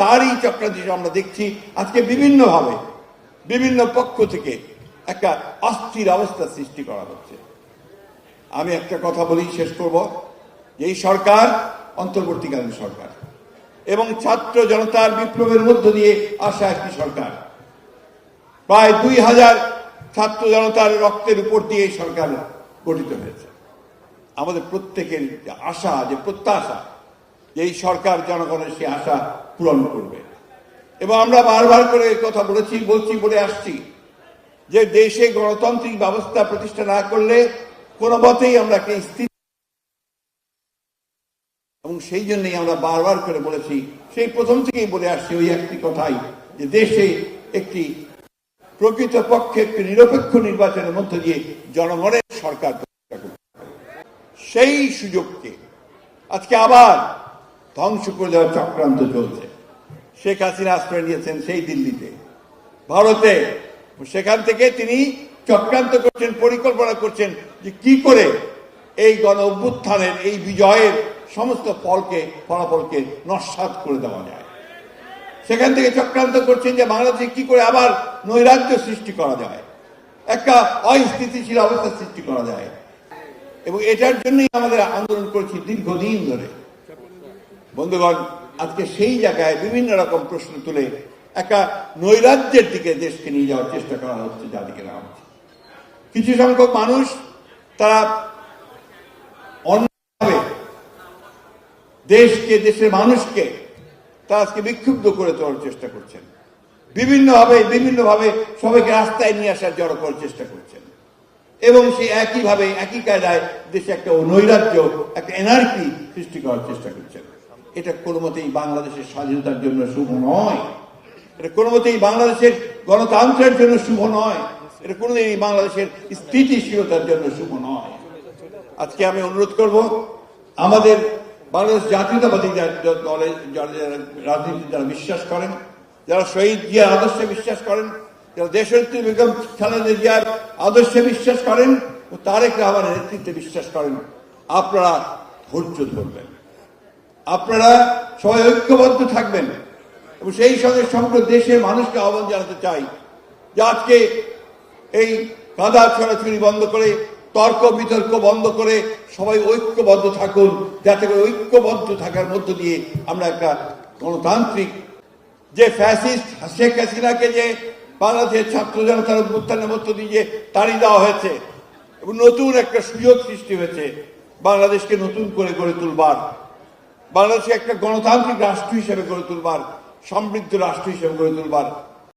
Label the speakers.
Speaker 1: তারই চক্রান্ত আমরা দেখছি আজকে বিভিন্নভাবে, বিভিন্ন পক্ষ থেকে একটা অস্থির অবস্থা সৃষ্টি করা হচ্ছে। আমি একটা কথা বলি, শেষ করব। এই সরকার, অন্তর্বর্তীকালীন সরকার এবং ছাত্র জনতার বিপ্লবের মধ্য দিয়ে আসা একটি সরকার। প্রায় দুই হাজার ছাত্র জনতার রক্তের উপর দিয়ে এই সরকার গঠিত হয়েছে। আমাদের প্রত্যেকের আশা, যে প্রত্যাশা এই সরকার জনগণের সে আশা পূরণ করবে এবং আমরা বারবার করে কথা বলেছি, বলছি, বলে আসছি যে দেশে গণতান্ত্রিক ব্যবস্থা প্রতিষ্ঠা না করলে কোনো মতেই আমরা একটা স্থির এবং সেই জন্যই আমরা বারবার করে বলেছি, সেই প্রথম থেকেই বলে আসছি ওই একটি কথাই যে দেশে একটি প্রকৃত পক্ষে একটি নিরপেক্ষ নির্বাচনের মধ্য দিয়ে জনগণের সরকার। সেই সুযোগকে আজকে আবার ধ্বংস করে দেওয়ার চক্রান্ত চলছে শেখ হাসিনা আশ্রয় নিয়েছেন সেই দিল্লিতে। ভারতে। সেখান থেকে তিনি চক্রান্ত করছেন, পরিকল্পনা করছেন যে কি করে এই গণ অভ্যুত্থানের, এই বিজয়ের সমস্ত ফলকে, ফলাফলকে নস্বাত করে দেওয়া যায়। সেখান থেকে চক্রান্ত করছেন যে বাংলাদেশে কি করে আবার নৈরাজ্য সৃষ্টি করা যায়। একটা অস্থিতিশীল অবস্থা সৃষ্টি করা যায়। এবং এটার জন্যই আমাদের আন্দোলন করছি দীর্ঘদিন ধরে। বন্ধুগণ আজকে সেই জায়গায় বিভিন্ন রকম প্রশ্ন তুলে একটা নৈরাজ্যের দিকে দেশকে নিয়ে যাওয়ার চেষ্টা করা হচ্ছে যাদিকে না হচ্ছে কিছু সংখ্যক মানুষ তারা অন্যভাবে দেশকে, দেশের মানুষকে তারা আজকে বিক্ষুব্ধ করে তোলার চেষ্টা করছেন। বিভিন্নভাবে বিভিন্নভাবে সবাইকে রাস্তায় নিয়ে আসার জড়ো করার চেষ্টা করছেন। এবং সে একইভাবে, একই কায়দায় দেশে একটা নৈরাজ্য, একটা এনার্কি সৃষ্টি করার চেষ্টা করছেন। এটা কোনো মতেই বাংলাদেশের স্বাধীনতার জন্য শুভ নয়। এটা কোনো মতেই বাংলাদেশের গণতন্ত্রের জন্য শুভ নয়। এটা কোনোদিনই বাংলাদেশের স্থিতিশীলতার জন্য শুভ নয়। আজকে আমি অনুরোধ করব, আমাদের বাংলাদেশ জাতীয়তাবাদী দলে যারা রাজনীতি যারা বিশ্বাস করেন, যারা শহীদ জিয়ার আদর্শে বিশ্বাস করেন, যারা দেশনেত্রী বেগম খালেদা জিয়ার আদর্শে বিশ্বাস করেন ও তারেক রহমানের নেতৃত্বে বিশ্বাস করেন, আপনারা ধৈর্য ধরবেন। আপনারা সবাই ঐক্যবদ্ধ থাকবেন। এবং সেই সঙ্গে সমগ্র দেশের মানুষকে আহ্বান জানাতে চাই যে আজকে এই কাদা ছড়াছড়ি বন্ধ করে, তর্ক বিতর্ক বন্ধ করে সবাই ঐক্যবদ্ধ থাকুন, যাতে করে ঐক্যবদ্ধ থাকার মধ্য দিয়ে আমরা একটা গণতান্ত্রিক যে ফ্যাসিস্ট শেখ হাসিনাকে যে বাংলাদেশের ছাত্র জনতার অভ্যুত্থানের মধ্য দিয়ে যে তাড়িয়ে দেওয়া হয়েছে এবং নতুন একটা সুযোগ সৃষ্টি হয়েছে, বাংলাদেশকে নতুন করে গড়ে তুলবার। বাংলাদেশকে একটা গণতান্ত্রিক রাষ্ট্র হিসেবে গড়ে তুলবার সমৃদ্ধ রাষ্ট্র হিসেবে গড়ে তুলবার